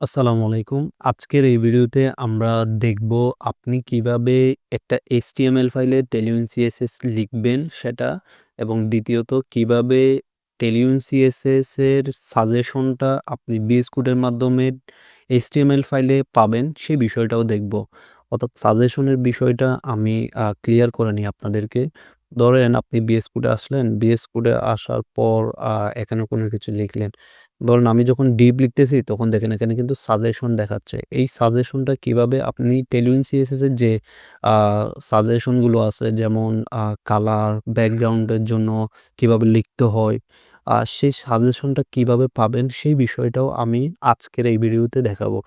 আসসালামু আলাইকুম। আজকের এই ভিডিওতে আমরা দেখব আপনি কীভাবে একটা HTML ফাইলে Tailwind CSS লিখবেন সেটা এবং দ্বিতীয়ত কীভাবে Tailwind CSS এর সাজেশনটা আপনি Code মাধ্যমে HTML ফাইলে পাবেন সেই বিষয়টাও দেখব। অর্থাৎ সাজেশনের বিষয়টা আমি ক্লিয়ার করে নিই আপনাদেরকে। ধরেন আপনি Code এ আসলেন, Code এ আসার পর এখানে কোনো কিছু লিখলেন। ধরুন আমি যখন ডিপ লিখতেছি তখন দেখেন এখানে কিন্তু সাজেশন দেখাচ্ছে। এই সাজেশনটা কীভাবে আপনি CSS এর যে সাজেশনগুলো আছে যেমন কালার, ব্যাকগ্রাউন্ডের জন্য কীভাবে লিখতে হয়, আর সেই সাজেশনটা কীভাবে পাবেন সেই বিষয়টাও আমি আজকের এই ভিডিওতে দেখাবো।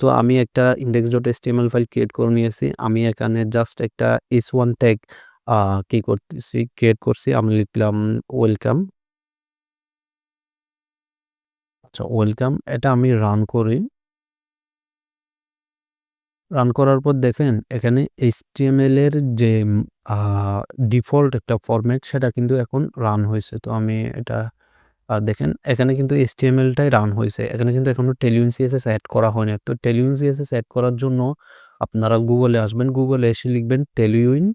তো আমি একটা index.html ফাইল ক্রিয়েট করে নিয়েছি। আমি এখানে জাস্ট একটা এস ওয়ান ট্যাগ কি করতেছি ক্রিয়েট করছি। আমি লিখলাম ওয়েলকাম। আচ্ছা ওয়েলকাম এটা আমি রান করি। রান করার পর দেখেন, এখানে HTML এর যে ডিফল্ট একটা ফরম্যাট সেটা কিন্তু এখন রান হয়েছে তো আমি এটা দেখেন, এখানে কিন্তু HTML টাই রান হয়েছে এখানে কিন্তু এখনও Tailwind CSS অ্যাড করা হয় নাই। তো Tailwind CSS এড করার জন্য আপনারা গুগলে আসবেন। গুগলে এসে লিখবেন Tailwind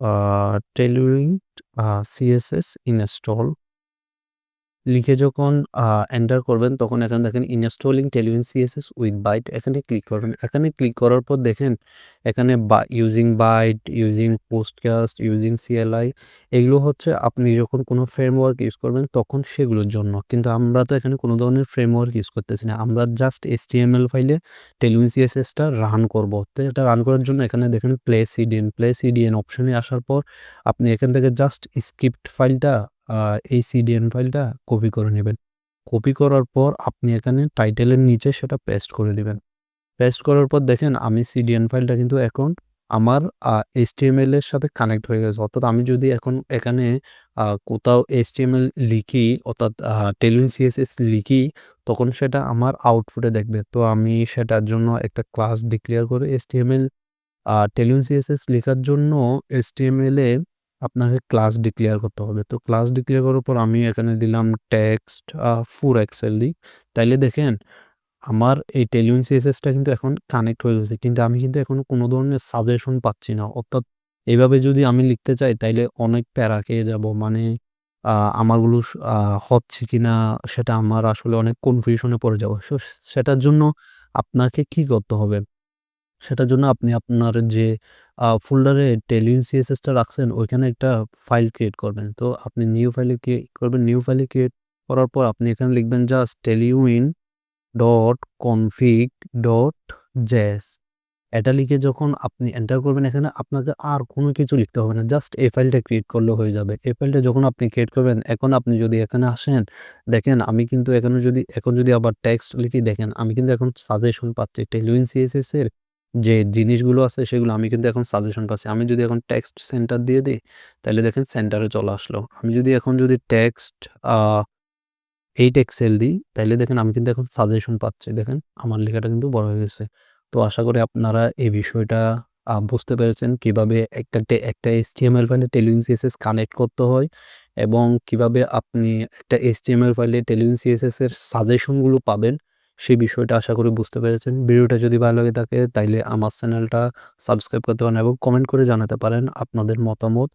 uh, tailoring uh, css install লিখে যখন এন্টার করবেন তখন এখানে দেখেন installing Tailwind CSS with Vite এখানে ক্লিক করবেন। এখানে ক্লিক করার পর দেখেন এখানে বা using Vite, using PostCSS, using CLI এগুলো হচ্ছে আপনি যখন কোনো ফ্রেমওয়ার্ক ইউজ করবেন তখন সেগুলোর জন্য। কিন্তু আমরা তো এখানে কোনো ধরনের ফ্রেমওয়ার্ক ইউজ করতেছি না। আমরা জাস্ট HTML ফাইলে Tailwind CSS টা রান করব। তো এটা রান করার জন্য এখানে দেখেন প্লে সিডিএন, প্লে সিডিএন অপশনে আসার পর আপনি এখান থেকে জাস্ট স্ক্রিপ্ট ফাইলটা এই সিডিএন ফাইলটা কপি করে নেবেন কপি করার পর আপনি এখানে টাইটেলের নিচে সেটা পেস্ট করে দিবেন। পেস্ট করার পর দেখেন আমি সিডিএন ফাইলটা কিন্তু এখন আমার HTML এর সাথে কানেক্ট হয়ে গেছে। অর্থাৎ আমি যদি এখন এখানে কোথাও HTML লিখি, অর্থাৎ Tailwind CSS লিখি, তখন সেটা আমার আউটপুটে দেখবে। তো আমি সেটার জন্য একটা ক্লাস ডিক্লেয়ার করে আ Tailwind CSS লেখার জন্য HTML এ আপনাকে ক্লাস ডিক্লেয়ার করতে হবে। তো ক্লাস ডিক্লেয়ার করার পর আমি এখানে দিলাম টেক্সট আ ফুল এক্সএলডি তাইলে দেখেন, আমার এই Tailwind CSS টা কিন্তু এখন কানেক্ট হয়ে গেছে। কিন্তু আমি কিন্তু এখনও কোনো ধরনের সাজেশন পাচ্ছি না। অর্থাৎ এভাবে যদি আমি লিখতে চাই, তাইলে অনেক প্যারা খেয়ে যাব। মানে আমারগুলো হচ্ছে কি না সেটা আমার আসলে অনেক কনফিউশনে পড়ে যাব সো, সেটার জন্য আপনাকে কি করতে হবে? সেটার জন্য আপনি আপনার যে ফোল্ডারে Tailwind CSS টা রাখছেন, ওইখানে একটা ফাইল ক্রিয়েট করবেন। তো আপনি নিউ ফাইলে ক্রিয়েট করবেন। নিউ ফাইলে ক্রিয়েট করার পর আপনি এখানে লিখবেন just Tailwind dot config dot JS এটা লিখে যখন আপনি এন্টার করবেন এখানে, আপনাকে আর কোনো কিছু লিখতে হবে না। জাস্ট এই ফাইলটা ক্রিয়েট করলে হয়ে যাবে। এই ফাইলটা যখন আপনি ক্রিয়েট করবেন, এখন আপনি যদি এখানে আসেন, দেখেন আমি কিন্তু এখানে যদি, এখন যদি আবার টেক্সট লিখি, দেখেন আমি কিন্তু এখন সাজেশন পাচ্ছি। Tailwind CSS এর যে জিনিসগুলো আছে সেগুলো আমি কিন্তু এখন সাজেশন পাচ্ছি। আমি যদি এখন টেক্সট সেন্টার দিয়ে দিই, তাহলে দেখেন সেন্টারে চলে আসলো। আমি যদি এখন যদি টেক্সট 8 এক্সএল দিই, তাহলে দেখেন আমি কিন্তু এখন সাজেশন পাচ্ছি। দেখেন আমার লেখাটা কিন্তু বড় হয়ে গেছে। তো আশা করি আপনারা এই বিষয়টা বুঝতে পেরেছেন কীভাবে একটা একটা HTML ফাইলে Tailwind CSS কানেক্ট করতে হয় এবং কীভাবে আপনি একটা HTML ফাইলে Tailwind CSS এর সাজেশনগুলো পাবেন সেই বিষয়টা আশা করি বুঝতে পেরেছেন। ভিডিওটা যদি ভালো লাগে থাকে, তাইলে আমার চ্যানেলটা সাবস্ক্রাইব করতে পারেন এবং কমেন্ট করে জানাতে পারেন আপনাদের মতামত